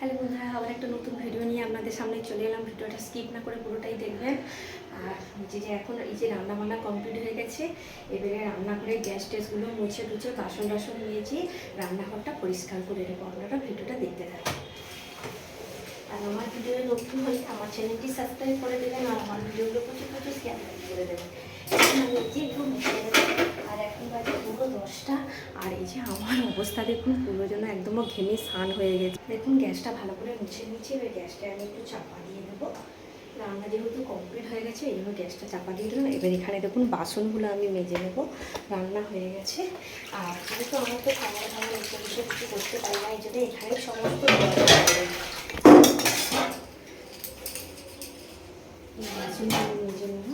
Hello বন্ধুরা আবার একটা নতুন ভিডিও নিয়ে আপনাদের সামনে চলে এলাম। ভিডিওটা স্কিপ না করে পুরোটাই দেখবেন। আর যে যে এখন এই যে রান্না বান্না কমপ্লিট হয়ে গেছে, এবারে রান্না করে গ্যাস টেসগুলো মুছে টুছে বাসন টাসন নিয়েছি রান্নাঘরটা পরিষ্কার করে নেব। আপনারা ভিডিওটা দেখতে থাকুন। আর আমার ভিডিও নতুন হলে আমার চ্যানেলটি সাবস্ক্রাইব করে দেবেন আর আমার ভিডিওগুলো প্রচুর প্রচুর শেয়ার করে দেবেন। আর এখন বাজে পুরো দশটা। আর এই যে আমার অবস্থা দেখুন, পুরো যেন একদম ঘেমে স্নান হয়ে গেছে। দেখুন, গ্যাসটা ভালো করে মুছে নিচ্ছি এবার গ্যাসটা আমি একটু চাপা দিয়ে দেবো। রান্না যেহেতু কমপ্লিট হয়ে গেছে, এই গ্যাসটা চাপা দিয়ে দিলাম। এবার এখানে দেখুন, বাসনগুলো আমি মেজে নেব। রান্না হয়ে গেছে। আর যেহেতু আমার তো খাবার খাবার এসে কিছু করতে পারি না, এই জন্য এখানে সমস্ত বাসনগুলো মেজে নেব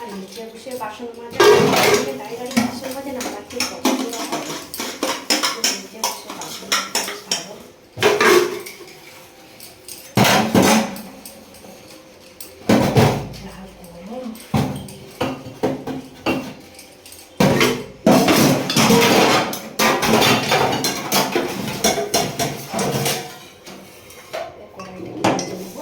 আর নিচে বাসন মাজা দাঁড়িয়ে দাঁড়িয়ে বাসন মাজে না, আমার খুব পছন্দ হয়। বসে বাসন মাজা বেশ ভালো যা গরম। এবার কড়াইটাকে ভেজে নেব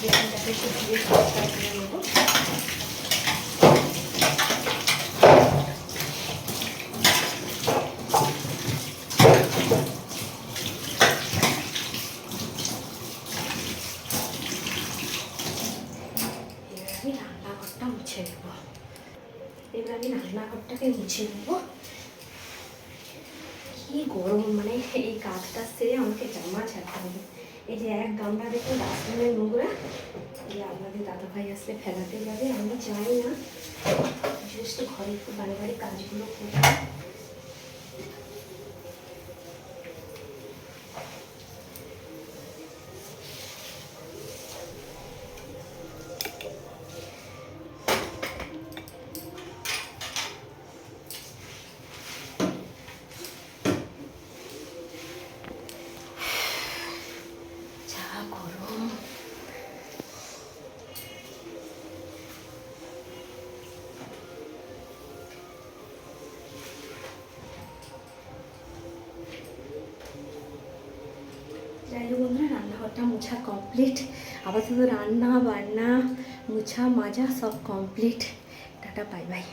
বেসনটাকে একটু ধীরে পরিষ্কার করে রান্নাঘরটাকে মুছে নেব কি গরম মানে এই কাজটা সেরে আমাকে জামা ছাড়তে হবে এই যে এক গামলা দেখুন ডাস্টবিনের নোংরা। আপনাদের দাদা ভাই আসলে ফেলাতে যাবে আমি চাই না। জাস্ট ঘরে একটু বারে বাড়ি কাজগুলো করব হোক বন্ধুরা রান্নাঘরটা মোছা কমপ্লিট আবার শুধু রান্না বান্না মোছা মাজা সব কমপ্লিট টাটা বাই বাই